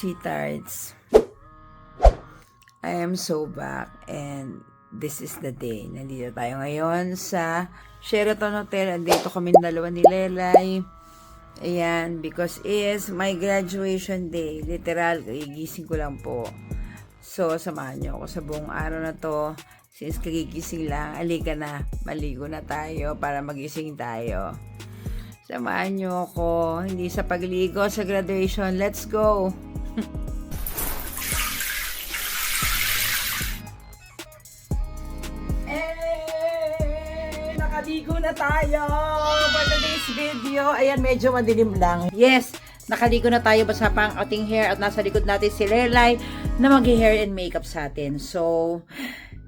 sweethearts. I am so back and this is the day. Nandito tayo ngayon sa Sheraton Hotel. Andito kami dalawa ni Lelay. Ayan, because is my graduation day. Literal, kagigising ko lang po. So, samahan niyo ako sa buong araw na to. Since kagigising lang, alika na, maligo na tayo para magising tayo. Samahan niyo ako, hindi sa pagligo, sa graduation. Let's go! Tayo for today's video. Ayan, medyo madilim lang. Yes, nakaligo na tayo basa pa ang ating hair at nasa likod natin si Lelay na mag-hair and makeup sa atin. So,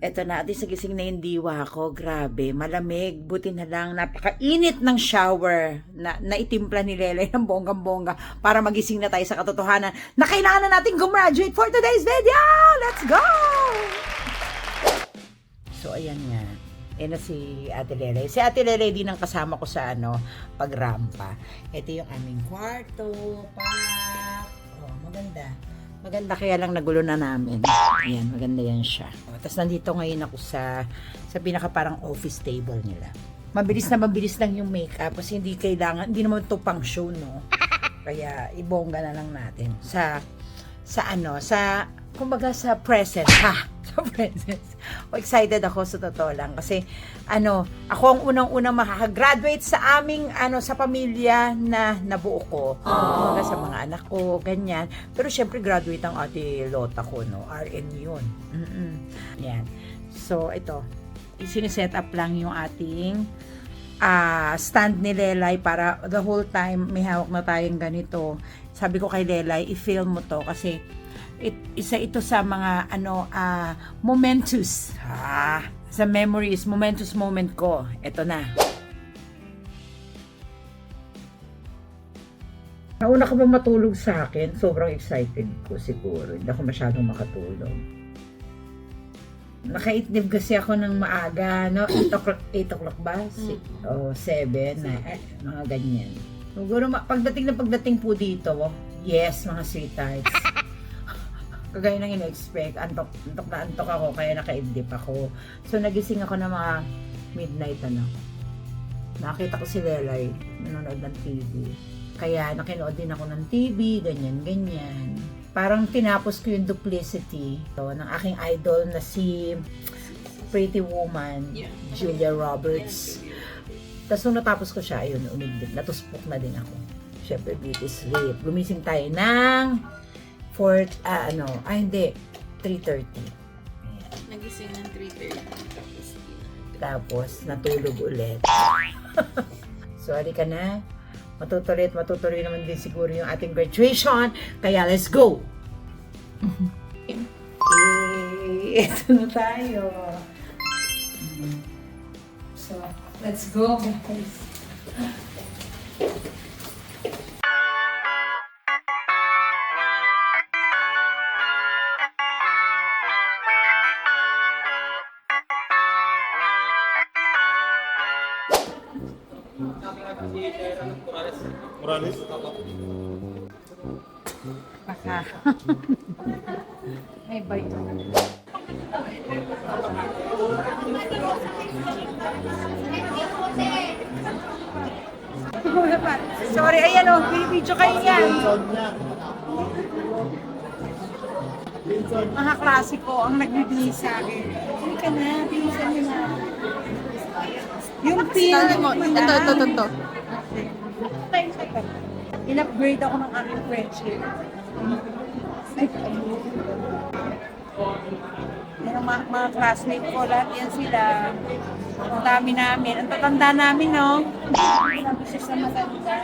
eto na, at least nagising na yung diwa ko. Grabe, malamig. Buti na lang, napakainit ng shower na naitimpla ni Lelay ng bonggang-bongga para magising na tayo sa katotohanan na kailangan na natin gumraduate for today's video! Let's go! So, ayan nga. Yan na si Ate Lele. Si Ate Lele din ang kasama ko sa ano, pagrampa. Ito yung aming kwarto. Pak! Oh, maganda. Maganda kaya lang nagulo na namin. Ayan, maganda yan siya. Oh, Tapos nandito ngayon ako sa sa pinaka parang office table nila. Mabilis na mabilis lang yung makeup kasi hindi kailangan, hindi naman to pang show, no? Kaya ibongga na lang natin sa sa ano, sa kumbaga sa present, ha? Sa present. O, excited ako sa totoo lang kasi ano, ako ang unang-unang makakagraduate sa aming ano sa pamilya na nabuo ko. Kumbaga sa mga anak ko, ganyan. Pero syempre graduate ang ate Lota ko, no? RN yun. Mm-mm. Yan. So, ito. Siniset up lang yung ating ah stand ni Lelay para the whole time may hawak na tayong ganito. Sabi ko kay Lelay, i-film mo to kasi it, isa ito sa mga ano ah momentous. Ah, sa memories, momentous moment ko. Ito na. Nauna ka ba matulog sa akin? Sobrang excited ko siguro. Hindi ako masyadong makatulog. Nakaitnib kasi ako ng maaga, no? 8 o'clock, 8 o'clock ba? Si, O 7, na, eh, mga ganyan. Siguro, pagdating na pagdating po dito, yes, mga sweethearts. Kagaya ng in-expect, antok, antok na antok ako, kaya nakaidlip ako. So, nagising ako ng mga midnight, ano. Nakita ko si Lelay, nanonood ng TV. Kaya nakinood din ako ng TV, ganyan, ganyan. Parang tinapos ko yung duplicity to, ng aking idol na si Pretty Woman, Julia Roberts. Tapos nung natapos ko siya, ayun, umigdip. Natuspok na din ako. Siyempre, beauty sleep. Gumising tayo ng 4, ah, ano, ah, hindi, 3.30. Ayan. Nagising ng 3.30. Tapos Tapos, natulog ulit. Sorry ka na. Matutuloy at matutuloy naman din siguro yung ating graduation. Kaya let's go! eh, ito na tayo. So, let's go guys. Morales? Baka. May bite. Sorry, ayan o. Video kayo yan. Mga klasiko ang nagbibigay sa akin. Hindi ka na, bilisan mo na. Yung pin. Mo. Ito, ito, ito, ito. In-upgrade ako ng aking friendship. Yan ang mga, mga classmate ko, lahat yan sila. Ang dami namin. Ang tatanda namin, no? Sabi siya sa matanda.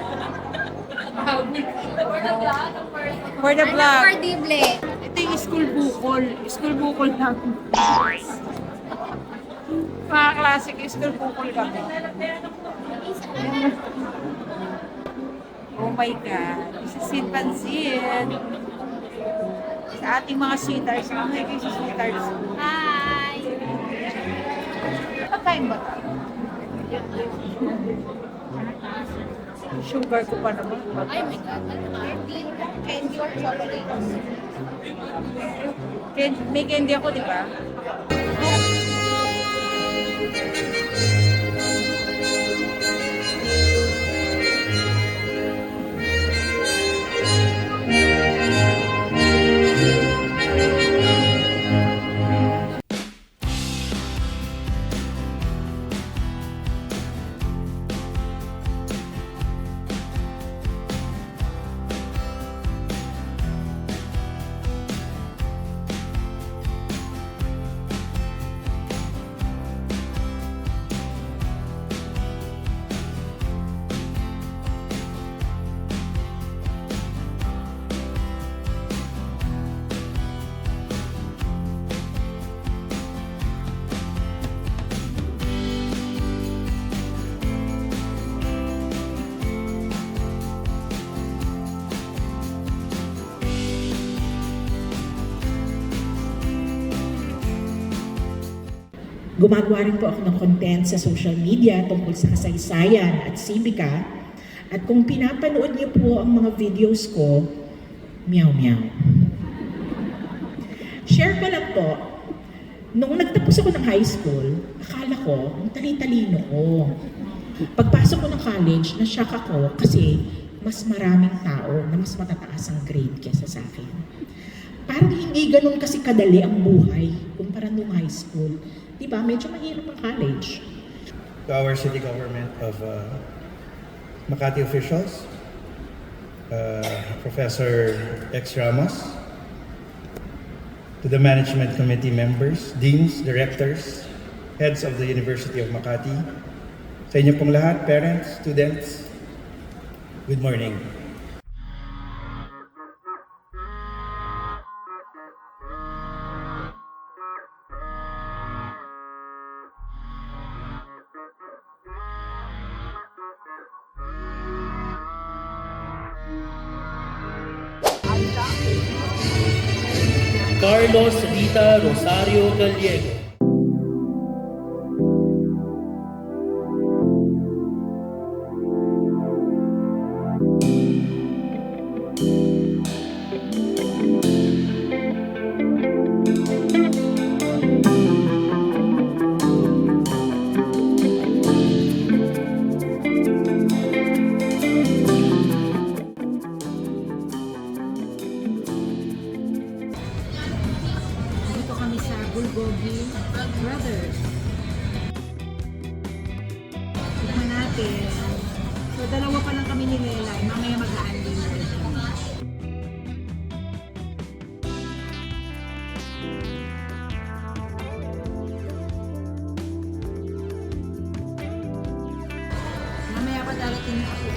For the vlog. Cardible. Ito yung school bukol. School bukol lang. Mga classic school bukol kami. Oh my God. This is Sid Pansin. Sa ating mga sweethearts. Mga sa sweethearts. Hi! Pagkain ba tayo? Sugar ko pa naman. Ay my God. Ano? Candy or chocolate? Ken- May candy ako, di ba? Thank you. Gumagawa rin po ako ng content sa social media tungkol sa kasaysayan at sibika. At kung pinapanood niyo po ang mga videos ko, meow meow. Share ko lang po, nung nagtapos ako ng high school, akala ko, ang tali-talino ko. Pagpasok ko ng college, na-shock ako kasi mas maraming tao na mas matataas ang grade kesa sa akin. Parang hindi ganun kasi kadali ang buhay kumpara nung high school. Di ba? Medyo mahirap ang college. to our city government of uh, Makati officials, uh, Professor X Ramos, to the management committee members, deans, directors, heads of the University of Makati, sa inyo pong lahat, parents, students, good morning. Carlos Rita Rosario Gallego. Bulgogi Brothers. Tignan natin. So, dalawa pa lang kami ni Lelay. Mamaya mag-aandin na rin kami. Mamaya pa darating ako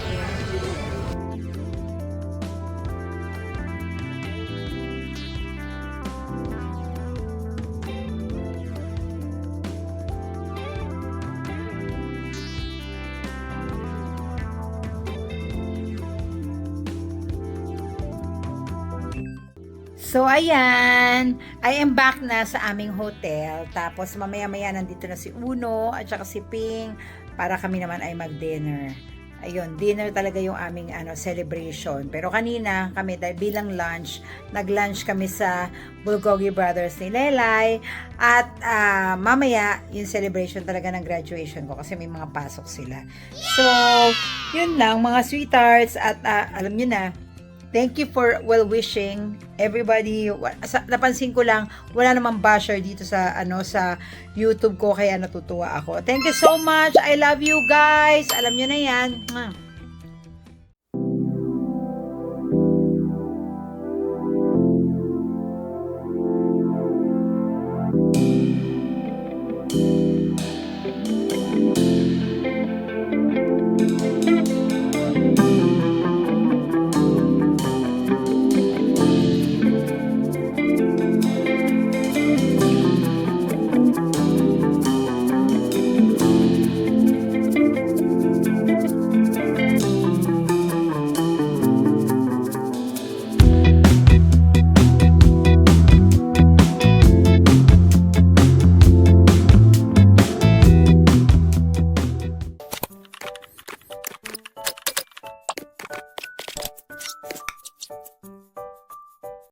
So, ayan. I am back na sa aming hotel. Tapos, mamaya-maya nandito na si Uno at saka si Ping para kami naman ay mag-dinner. Ayun, dinner talaga yung aming ano, celebration. Pero kanina, kami dahil bilang lunch, nag-lunch kami sa Bulgogi Brothers ni Lelay. At ah, mamaya, yung celebration talaga ng graduation ko kasi may mga pasok sila. So, yun lang, mga sweethearts. At ah, alam nyo na, Thank you for well wishing everybody. Sa, napansin ko lang wala namang basher dito sa ano sa YouTube ko kaya natutuwa ako. Thank you so much. I love you guys. Alam niyo na 'yan. Mwah.